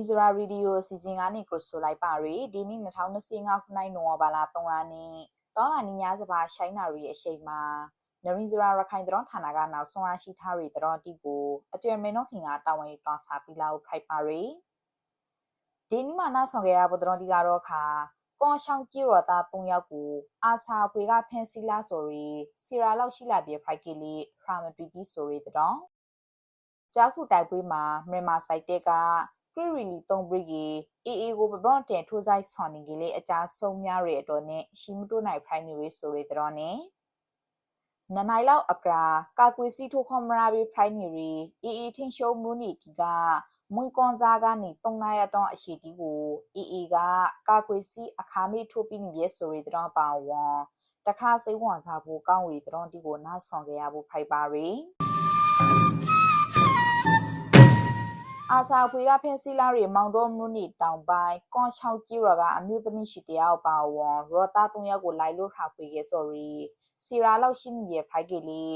ရီဇရာရေဒီယိုအစီအစဉ်ကနေကရဆိုလိုက်ပါရီဒီနေ့2025ခုနှစ်နိုဝင်ဘာလ3ရက်နေ့တောလာနီညာစပါရှိုင်းနာရီအရှိန်မှာနရီဇရာရခိုင်တရောဌာနကနောက်ဆုံးရရှိထားရီတရောတီကိုအကျွမ်းမင်းတို့ခင်ကတာဝန်တွားစာပြီးလာဖိုက်ပါရီဒီနေ့မှနာဆောင်ခဲ့ရဖို့တရောတီကတော့ခါကွန်ရှောင်းကြီးရောသား၃ယောက်ကိုအာဆာဖွေကဖန်စီလာဆိုရီစီရာလောက်ရှိလာပြေဖိုက်ကလေးဖရာမတူကီဆိုရီတရောကြောက်ခုတိုက်ပွဲမှာမြန်မာစိုက်တဲ့က ခရီရီလီ3ဘရီအေအေကိုပဘွန်တင်ထိုးဆိုင်ဆော်နေကလေးအကြဆုံးများရတော့နဲ့ရှိမတိုးနိုင်ဖိုင်နေရဆိုရတော့နဲ့နနိုင်လောက်အကရာကာကွေစီထိုခေါမရာဘီဖိုင်နေရီအေအေထင်းရှုံးမှုနီကီကမွန်ကွန်စားကနေ3နာရတော့အရှိတီကိုအေအေကကာကွေစီအခါမေထိုးပြီးနေရဆိုရတော့ပါဝွန်တခါစိတ်ဝင်စားဖို့ကောင်းရီတော့တီကိုနားဆောင်ကြရဖို့ဖိုက်ပါရီ စာဖွေကဖဲစီလာရီမောင်တော်မနုနီတောင်ပိုင်းကွန်ချောင်းကြီးရကအမျိုးသမီးရှိတယောက်ပါဝွန်ရောတာ၃ယောက်ကိုလိုက်လို့ထားဖွေခဲ့ sorry စီရာလောက်ရှိနေရဖိုက်ကေလီ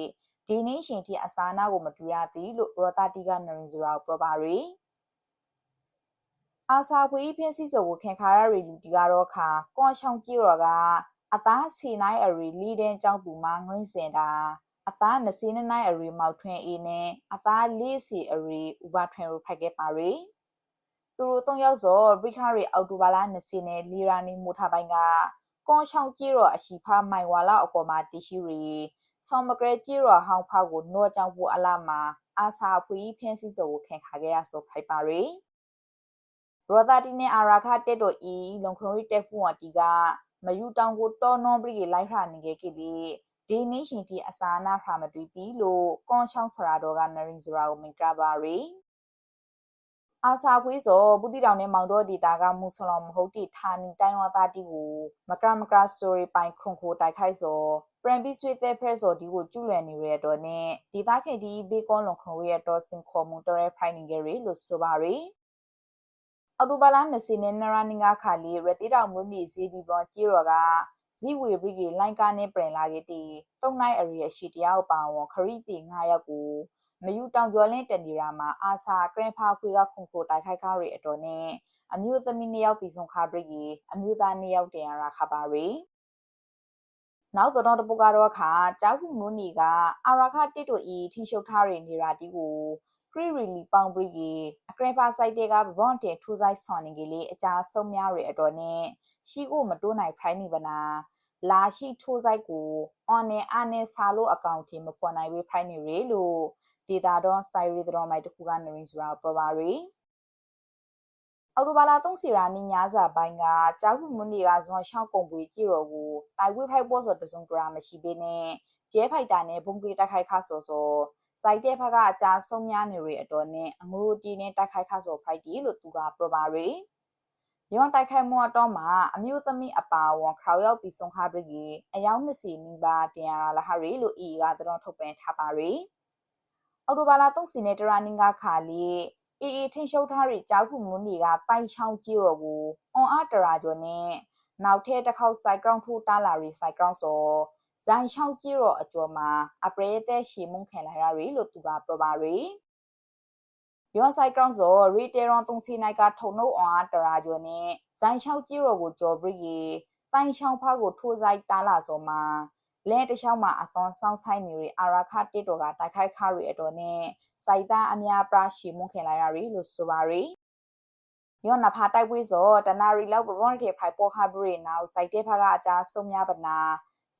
ဒီနေ့ရှင်တီအစာနာကိုမတူရသည်လို့ရောတာတီကနရင်ဇရာပြောပါရီအာစာဖွေဖဲစီစောကိုခင်ခါရရီလူတီကတော့ခါကွန်ချောင်းကြီးရကအသားစီနိုင်အရီလီဒန်ကြောင့်သူမငင်းစင်တာ အသားနစီနနိုင်အရီမောက်ထွင်းအေးနဲ့အသားလေးစီအရီဥပထွင်းရဖိုက်ခဲ့ပါရီသူတို့သုံးယောက်စောဘရိခရီအော်တိုဘာလာနစီနဲ့လီရာနီမိုထားပိုင်းကကွန်ချောင်းကြီးရောအရှိဖာမိုင်ဝါလာအပေါ်မှာတရှိရီဆောင်းမကရဲကြီးရောဟောင်းဖောက်ကိုနော့ကြောင်ပူအလာမှာအာစာဖွေးဖင်းစီစောကိုခင်ခါခဲ့ရဆိုဖိုက်ပါရီရောဒါတီနဲ့အာရာခတက်တို့ဤလုံခရိုရီတက်ဖူဝတီကမယူတောင်ကိုတော်နော်ဘရီလိုက်ခါနေခဲ့ကလေး ဒီနင်းရှင်တီအစာနာဖာမတွေ့ပြီလို့ကွန်ချောင်းဆရာတော်ကနရင်စရာကိုမင်္ဂလာပါရီအာစာခွေးစောပုတိတောင်နဲ့မောင်တော်ဒေတာကမူဆလမဟုတ်တီဌာနီတိုင်းဝသားတီကိုမကရမကရစတိုရီပိုင်ခွန်ခိုတိုက်ခိုက်စောပရန်ပီဆွေတဲ့ဖရက်စောဒီကိုကျူလည်နေရတော့နဲ့ဒေတာခေတီဘေကွန်လုံခွန်ရတော့စင်ခေါ်မှုတရဲဖိုင်နေကြရီလို့ဆိုပါရီအော်တိုဘာလာ20နဲ့နရာနင်္ဂခါလီရတိတောင်မြို့နေစီဒီဘွန်ကြီးရောက ဇီဝေဘရီကေလိုင်ကာနဲ့ပြင်လာခဲ့တီတုံနိုင်အရီရရှိတရားပါဝခရီတီ9ယောက်ကိုမယူတောင်ကျော်လင်းတန်ဒီရာမှာအာစာကရင်ဖာခွေကခုန်ခိုတိုက်ခိုက်ကားရီအတော်နဲ့အမျိုးသမီးနှစ်ယောက်တီဆုံးခါဘရီကေအမျိုးသားနှစ်ယောက်တင်ရခပါရီနောက်တော့တပုကတော့ခါကြောက်ခုမွနီကအာရခတစ်တို့ဤထိရှုပ်ထားရနေရာတီကိုခရီရီလီပေါင်ဘရီကေအကရဖာဆိုင်တေကဘွန်တေထူဆိုင်ဆွန်နေကလေးအကြဆုံးများရအတော်နဲ့ ရှိကိုမတိုးနိုင်ဖိုင်းနေပါနာလာရှိထိုးဆိုင်ကိုအွန်နဲ့အနဲ့စာလို့အကောင့်ထင်မဖွန်နိုင်ဝေးဖိုင်းနေရလို့ဒေတာတော့ဆိုင်ရီတော်မိုက်တခုကနရင်းစရာပရပါရီအော်တိုဘာလာ3စီရာနီညာစာပိုင်းကကြောက်ခုမွန်ဒီကဇွန်ရှောင်းကုံပွေကြည့်တော်ကိုတိုက်ဝိဖိုက်ပေါ်စောတစုံကရာမရှိပေနဲ့ကျဲဖိုက်တာနဲ့ဘုံကလေးတိုက်ခိုက်ခါစောစောစိုက်တဲ့ဘက်ကအကြာဆုံးများနေရအတော်နဲ့အငိုတီနဲ့တိုက်ခိုက်ခါစောဖိုက်တီလို့သူကပရပါ ရီရွန်တိုက်ခိုက်မှုအတော့မှာအမျိုးသမီးအပါဝန်ခေါရောက်ပြီးဆုံးခါပြည်ကြီးအယောက်20နီးပါးတင်ရလာဟာရီလို့အီကသတင်းထုတ်ပြန်ထားပါရီအော်တိုဘာလာ3စီနဲ့တရာနင်္ဂခါလီအေအေထင်ရှုပ်ထားရီကြောက်ခုမွန်းတွေကပိုင်ချောင်းကြီးတော်ကိုအွန်အားတရာကျော်နဲ့နောက်ထဲတစ်ခေါက်စိုက်ကောင်ထိုးတာလာရီစိုက်ကောင်စောဇိုင်ချောင်းကြီးတော်အကျော်မှာအပရေတဲ့ရှီမုန်ခံလာရီလို့သူကပြောပါရီ ယောဆိုင်ကောင်ဇောရီတေရွန်တုံစီနိုင်ကထုံနှုတ်အောင်တရာကျော်နဲ့ဇိုင်ချောက်ကြီးရောကိုကြော်ဘရီပိုင်ချောင်းဖားကိုထိုးဆိုင်တားလာစောမှာလဲတခြားမှာအသွန်ဆောင်ဆိုင်နေရီအာရာခတစ်တော်ကတိုက်ခိုက်ခါရီအတော်နဲ့စိုက်သားအများပရာရှီမွန်ခင်လာရရီလို့ဆိုပါရီယောနဖာတိုက်ပွဲစောတနာရီလောက်ဘရွန်ထေဖိုင်ပေါ်ဟာဘရီနောက်စိုက်တဲ့ဖာကအကြာဆုံးများပနာ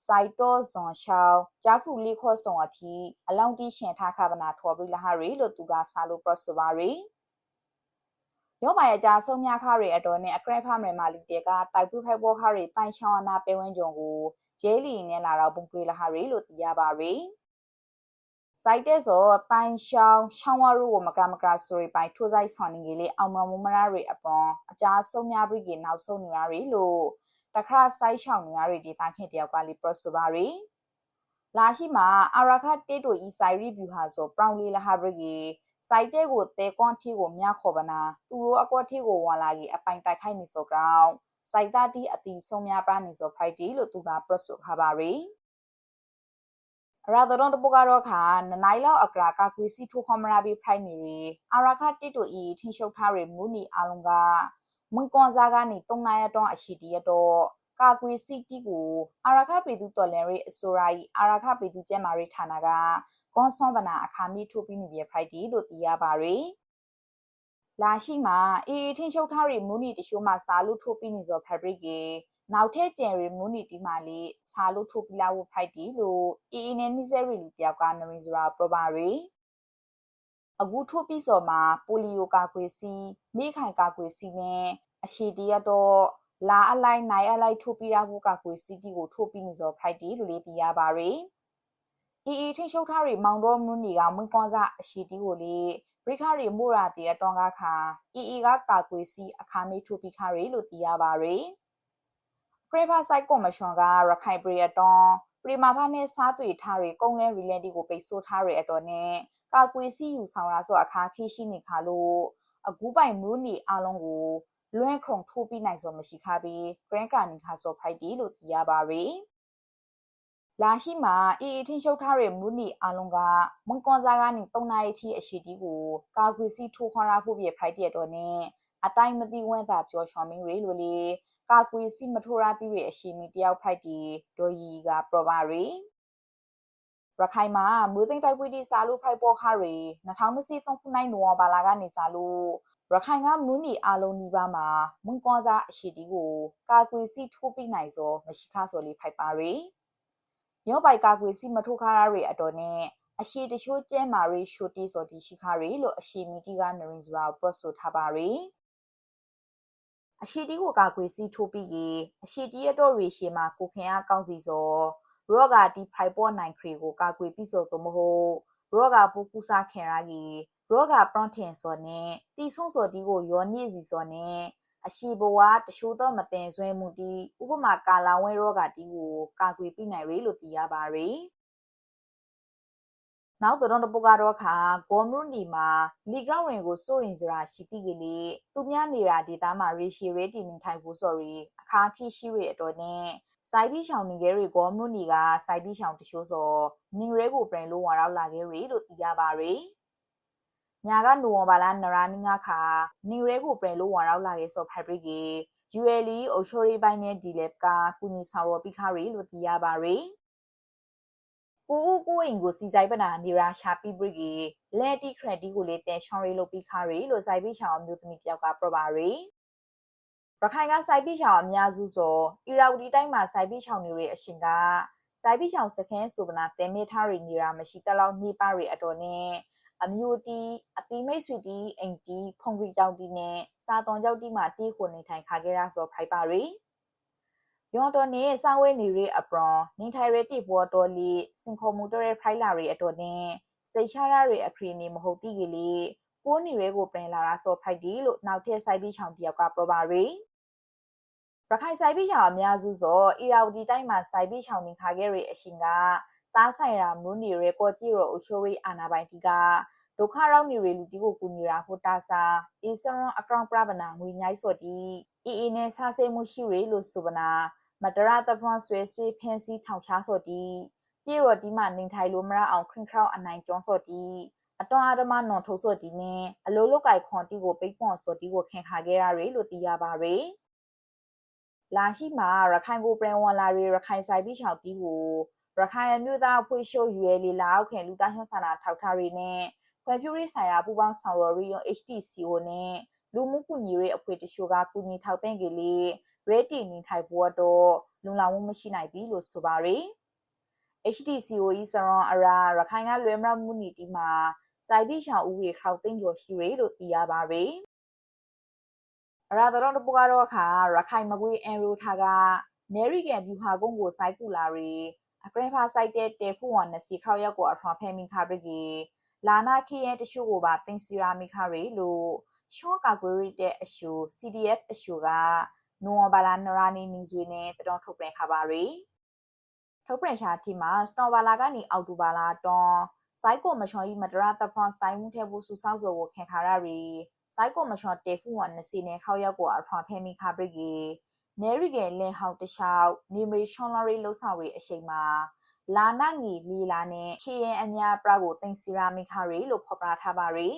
စိုက်တော့ဇွန်ရှောင်းဂျာဖူလီခောဆုံအထိအလောင်းတီရှင်ထားခပနာထော်ဘရီလာဟာရီလို့သူကဆာလို့ပရဆိုပါရီရောပါရကြဆုံးများခါရီအတော်နဲ့အကရက်ဖာမရမာလီတေကတိုက်ပူဖိုက်ဘောခါရီတိုင်ချောင်းအနာပဲဝင်းကြုံကိုဂျဲလီနဲ့လာတော့ဘုံကရီလာဟာရီလို့သိရပါရီစိုက်တဲ့ဆိုတိုင်ရှောင်းရှောင်းဝရူကိုမကမကဆိုရီပိုင်ထိုးဆိုင်ဆောင်းနေကြီးလေးအောင်မမမရရီအပွန်အကြဆုံးများပြီးကနောက်ဆုံးနေရရီလို့ တခါစိုက်ချောင်းနေရရီဒေတာခင်တယောက်ကလီပရဆိုပါရီလာရှိမှာအာရခတေတိုဤဆိုင်ရီဗျူဟာဆိုပရောင်လီလာဟာဘရီစိုက်တဲ့ကိုတဲကွန်ထီကိုမြခေါ်ပနာသူတို့အကွက်ထီကိုဝါလာကြီးအပိုင်တိုက်ခိုက်နေစောကောင်စိုက်တာတီအတီဆုံးများပရနေစောဖိုက်တီလို့သူကပရဆုခါပါရီရာဒရွန်တပုကတော့ခါနနိုင်လောက်အကရာကာကွေစီထိုခမရာဘီဖိုင်နေရီအာရာခတိတိုအီထင်းရှုပ်ထားရမူနီအလုံးက မွန်ကွန်ဇာကနေတုံနာရတော့အရှိတီရတော့ကာကွေစီတီကိုအာရာခပေသူတော်လန်ရီအစိုးရအာရာခပေသူကျဲမာရီဌာနကကွန်ဆွန်ဗနာအခါမီထိုးပြီးနေပြဖိုက်တီလို့သိရပါရယ်လာရှိမှာအေးထင်းရှုပ်ထားရမူနီတရှိုးမှာစာလို့ထိုးပြီးနေစော fabric ကေနောက်ထက်ကျန်ရီမူနီတီမာလေးစာလို့ထိုးပြလာဖို့ဖိုက်တီလို့အေးအေးနဲ့နိစရီလူတယောက်ကနရင်းစရာပရပါရီ အခုထိုးပြီးစောမှာပိုလီယိုကာကွယ်စီမိခိုင်ကာကွယ်စီနဲ့အရှိတရတော့လာအလိုက်နိုင်အလိုက်ထိုးပြရဖို့ကာကွယ်စီတီကိုထိုးပြီးနေစောဖိုက်တီလို့လေးသိရပါရီအီအီထိရှုပ်ထားရီမောင်တော်မွန်းနီကမွန်းကွန်စာအရှိတီကိုလေဘရိခရီမိုရာတီအတောင်ကခါအီအီကကာကွယ်စီအခါမေးထိုးပြီးခါရီလို့သိရပါရီပရိဖာဆိုင်ကော်မရှင်ကရခိုင်ပရီအတွန် ပရီမာဖာနဲ့စားသွေထားရီကုန်းလဲရီလန်တီကိုပိတ်ဆို့ထားရီအတော်နဲ့ကာကွယ်စီယူဆောင်လာဆိုအခါခိရှိနေခါလို့အကူပိုင်မျိုးနီအလုံးကိုလွန့်ခုံထိုးပြီးနိုင်စောမရှိခါပြီး grand ကနီခါစောဖိုက်တီလို့သိရပါရီလာရှိမှာအေးအထင်းရှုပ်ထားတဲ့မူနီအလုံးကမွန်ကွန်စာကနေ3နာရီထိအရှိတီကိုကာကွယ်စီထိုးခွာရဖို့ပြဖိုက်တဲ့တော့နဲ့အတိုင်းမသိဝမ်းသာပျော်ရွှင်မင်းရေလိုလေ ကာကွယ်စီမထိုးရသည်ရဲ့အရှိမီတယောက်ဖိုက်တီဒိုယီကပရပါရီရခိုင်မှာမွေးသိမ့်တိုက်ပွဲတီစာလို့ဖိုက်ပေါ်ခါရီ2023ခုနိုင်နိုဝဘာလာကနေစာလို့ရခိုင်ကမူနီအလုံးနီးပါးမှာမွန်ကွန်စာအရှိတီကိုကာကွယ်စီထိုးပြီးနိုင်စောမရှိခါစောလေးဖိုက်ပါရီရောပိုက်ကာကွယ်စီမထိုးခါရရီအတော်နဲ့အရှိတချိုးကျဲမာရီရှိုတီစောတီရှိခါရီလို့အရှိမီတီကနရင်စရာပရဆိုထားပါရီ အရှိတီကိုကာကွယ်စီထိုးပြီးကေအရှိတီရတော့ရီရှေမှာကိုခင်အားကောင်းစီစောရောဂါတီဖိုင်ပေါ်နိုင်ခရီကိုကာကွယ်ပြီးစောတော့မဟုတ်ရောဂါပိုကူစားခင်ရာကြီးရောဂါပရွန်ထင်စောနဲ့တီဆုံစောတီကိုယောနေစီစောနဲ့အရှိဘဝတရှိုးတော့မတင်ဆွဲမှုတီဥပမာကာလာဝဲရောဂါတီကိုကာကွယ်ပြီးနိုင်ရလို့သိရပါရယ် နောက်တော့တပုတ်ကတော့ခါဂေါမရုနီမှာလီဂရောင်းရင်ကိုစိုးရင်စရာရှိတိကလေးသူများနေတာဒေတာမှာရေရှီရေတီနေထိုင်ဖို့ sorry အခါခိရှိရအတော်နဲ့စိုက်ပြီးရှောင်းနေကြရီဂေါမရုနီကစိုက်ပြီးရှောင်းတရှိုးစောနင်ရဲကိုပြန်လို့ဝါရောက်လာခဲ့ရလို့သိရပါရယ်ညာကနိုဝင်ဘာလနရာနီငါခါနေရဲကိုပြန်လို့ဝါရောက်လာခဲ့စောဖိုက်ဘရစ်ကြီး ULE အုပ်ချုပ်ရေးပိုင်းနဲ့ DLab ကကုညီဆောင်ရပြီးခါရီလို့သိရပါရယ် ကိုဦးကိုအိမ်ကိုစီဆိုင်ပနာနေရာရှာပြီးဘရစ်ကြီးလက်တီခရက်တီကိုလေတဲရှောင်းရီလို့ပြီးခါရီလို့စိုက်ပြီးရှောင်းအမျိုးသမီးတယောက်ကပြပါရယ်ရခိုင်ကစိုက်ပြီးရှောင်းအများစုဆိုအီရာဝတီတိုင်းမှာစိုက်ပြီးရှောင်းနေရအရှင်ကစိုက်ပြီးရှောင်းစခန်းဆိုပနာတဲမေထားရီနေရာမရှိတလောက်နေပါရီအတော်နဲ့အမျိုးတီအပီမိတ်ဆွေတီအိမ်တီဖုန်ဂရီတောင်တီနဲ့စာသွန်ကြောက်တီမှာတီးခွန်နေထိုင်ခါခဲ့ရဆိုဖိုက်ပါရီ ယွန်တော်နေစာဝဲနေရအပရွန်နေထိုင်ရတိဘောတော်လီစင်ခေါ်မူတော်ရဖိုင်လာရီအတော်နဲ့စိတ်ချရရအခရီနေမဟုတ်တိကလေးကိုနေရဲကိုပြင်လာတာဆိုဖိုက်တီလို့နောက်ထပ်စိုက်ပြီးချောင်တယောက်ကပရပါရီရခိုင်ဆိုင်ပြီးချောင်အများစုဆိုအီရာဝတီတိုင်းမှာစိုက်ပြီးချောင်နေခါခဲ့ရအရှင်ကသားဆိုင်ရာမူနီရဲပေါ်ကြည့်ရောအချိုရီအာနာပိုင်တီကဒုက္ခရောက်နေရလူတီကိုကူညီရာဟိုတာစာအီဆရွန်အကောင့်ပရဗနာငွေညိုက်စော်တီအီအီနဲ့ဆာဆေမှုရှိရလို့ဆိုပနာ မတရတဖွန်ဆွေဆွေဖန်စီထောင်ချားစော်တီကြေရော်ဒီမှနေထိုင်လို့မရအောင်ခရင်ခေါအနိုင်ကျောင်းစော်တီအတော်အဓမ္မနွန်ထုတ်စော်တီနဲ့အလိုလုတ်ကိုက်ခွန်တီကိုပိတ်ပွန်စော်တီကိုခင်ခါခဲ့ရရလို့သိရပါရယ်လာရှိမှာရခိုင်ကိုပြန်ဝန်လာရရခိုင်ဆိုင်ပြီးချောက်တီကိုရခိုင်အမျိုးသားအဖွဲ့ရှုပ်ရွယ်လီလာအောက်ခင်လူသားချင်းစာနာထောက်ထားရနဲ့ဖွံ့ဖြိုးရေးဆိုင်ရာပူးပေါင်းဆောင်ရွက်ရေး HTCO နဲ့လူမှုကူညီရေးအဖွဲ့တချို့ကကူညီထောက်ပံ့ကြလေ ရဲတီနေထိုင်ဖို့တော့လုံလောက်မှုမရှိနိုင်ဘူးလို့ဆိုပါရယ် HTCO ဤစရွန်အရာရခိုင်ကလွယ်မရမှုနီတီမှာစိုက်ပြီးရှောင်းဦးရေခေါက်သိန်းကျော်ရှိရလို့သိရပါရယ်အရာတော်တပကတော့ခါရခိုင်မကွေးအန်ရိုထားကနယ်ရီကန်ဗျူဟာကုန်းကိုစိုက်ပူလာရီအကရဖာစိုက်တဲ့တေဖူဝန်နစီခေါရောက်ကိုအထွန်ဖဲမင်ခါဘရီလာနာခီရဲ့တချို့ကိုပါတင်စီရာမိခရီလို့ရှော့ကာကွေရတဲ့အရှူ CDF အရှူက နိုဝဘာလာနရာနီနီဇွေနဲ့တတော်ထုတ်ပြန်ခါပါရီထုတ်ပြန်ရှာတီမှာစတော်ဘာလာကနေအောက်တိုဘာလာတွန်စိုက်ကိုမချော်ဤမဒရာတဖွန်ဆိုင်မှုထဲဖို့စူဆောက်စောကိုခင်ခါရရီစိုက်ကိုမချော်တေဖူဝန်နစီနဲ့ခေါရောက်ကိုအထွန်ဖဲမိခါဘရီနေရီကလင်ဟောက်တခြားနေမရီရှွန်လာရီလှုပ်ဆောင်ရီအချိန်မှာလာနာငီလီလာနဲ့ခရန်အများပရာကိုတင်စီရာမီခါရီလို့ဖော်ပြထားပါရီ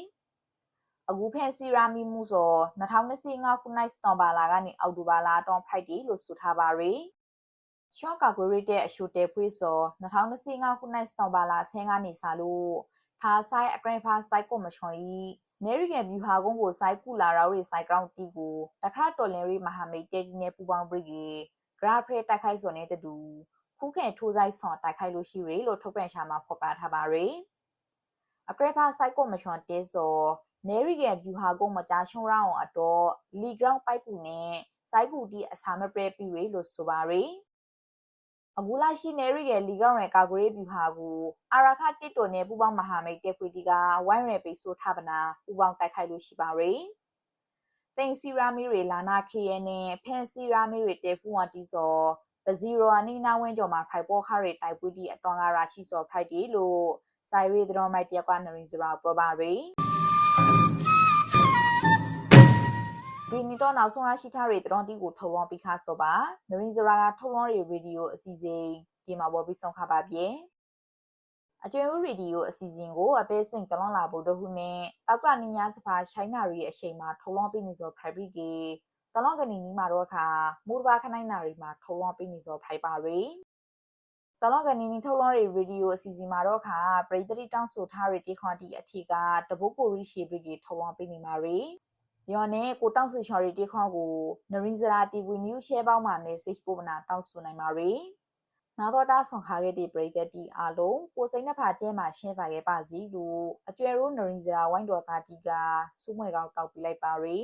အခုဖဲစီရာမီမှုဆို2025ခုနှစ်စတောင်ဘာလာကနေအောက်တိုဘာလာတော့ဖိုက်တီလို့ဆိုထားပါရီရှော့ကာကွေရတဲ့အရှူတဲဖွေးဆို2025ခုနှစ်စတောင်ဘာလာဆင်းကနေစားလို့ဖာဆိုင်အဂရန်ဖာစိုက်ကိုမချွန်ဤနေရီကဗျူဟာကုန်းကိုစိုက်ကူလာရောရီစိုက်ကောင်တီကိုတခါတော်လင်ရီမဟာမိတ်တဲကြီးနဲ့ပူပေါင်းပရိကေဂရာဖရေတိုက်ခိုက်စော်နေတဲ့တူခုခဲထိုးဆိုင်ဆောင်တိုက်ခိုက်လို့ရှိရလို့ထုတ်ပြန်ရှာမှာဖော်ပြထားပါရယ်အကရဖာစိုက်ကိုမချွန်တဲစော် နေရီကဗျူဟာကုန်းမကြာရှုံးရောင်းအတော့လီဂရောင်းပိုက်ကူနဲ့စိုက်ကူတီအစာမပရဲပြီရလို့ဆိုပါရယ်အခုလာရှိနေရီရဲ့လီကောင်းရယ်ကာဂရေးဗျူဟာကိုအာရာခတစ်တိုနဲ့ပူပေါင်းမဟာမိတ်တက်ခွေတီကဝိုင်းရယ်ပိတ်ဆို့ထားပနာပူပေါင်းတိုက်ခိုက်လို့ရှိပါရယ်တင်စီရာမီတွေလာနာခေယနဲ့ဖန်စီရာမီတွေတဲဖူဝတီစောပဇီရိုအနီနာဝင်းကျော်မှာဖိုက်ပေါ်ခါတွေတိုက်ပွတီအတော်ကရာရှိစောဖိုက်တီလို့ဆိုင်ရီဒရောမိုက်တရကွာနရင်စရာပရပါရီ ဒီနီတော့နောက်ဆုံးရရှိထားတဲ့တရွန်တီကိုထုတ်လွှင့်ပြီးခါဆိုပါနရင်စရာကထုတ်လွှင့်ရရေဒီယိုအစီအစဉ်ဒီမှာပေါ်ပြီးဆုံးခပါပြေအကျွေးဦးရေဒီယိုအစီအစဉ်ကိုအပေးစင်ကလွန်လာဖို့တို့ဟုနဲ့တောက်ကရနီညာစပါရှိုင်းနာရီရဲ့အချိန်မှာထုတ်လွှင့်ပြီးနေစောဖိုက်ပြီးကေတလောကနီနီမှာတော့ခါမူတဘာခနိုင်နာရီမှာထုတ်လွှင့်ပြီးနေစောဖိုက်ပါရီတလောကနီနီထုတ်လွှင့်ရရေဒီယိုအစီအစဉ်မှာတော့ခါပရိသတိတောင်းဆိုထားရတီခွန်တီအထီကတပုတ်ကိုရီရှေပြီးကေထုတ်လွှင့်ပြီးနေမှာရီ ယောနဲ့ကိုတောက်ဆူချော်ရီတီခွန်ကိုနရီဇရာတီဗီနျူးရှဲပေါင်းမှာ message ပို့မနာတောက်ဆူနိုင်ပါရီနာတော့တာဆွန်ခါခဲ့တဲ့ပရိသတ်တီအားလုံးကိုစိတ်နှဖာကျဲမှာရှင်းပါခဲ့ပါစီလို့အကျွဲရိုးနရင်စရာဝိုင်းတော်သားတီကစူးမွဲကောက်တောက်ပြလိုက်ပါရီ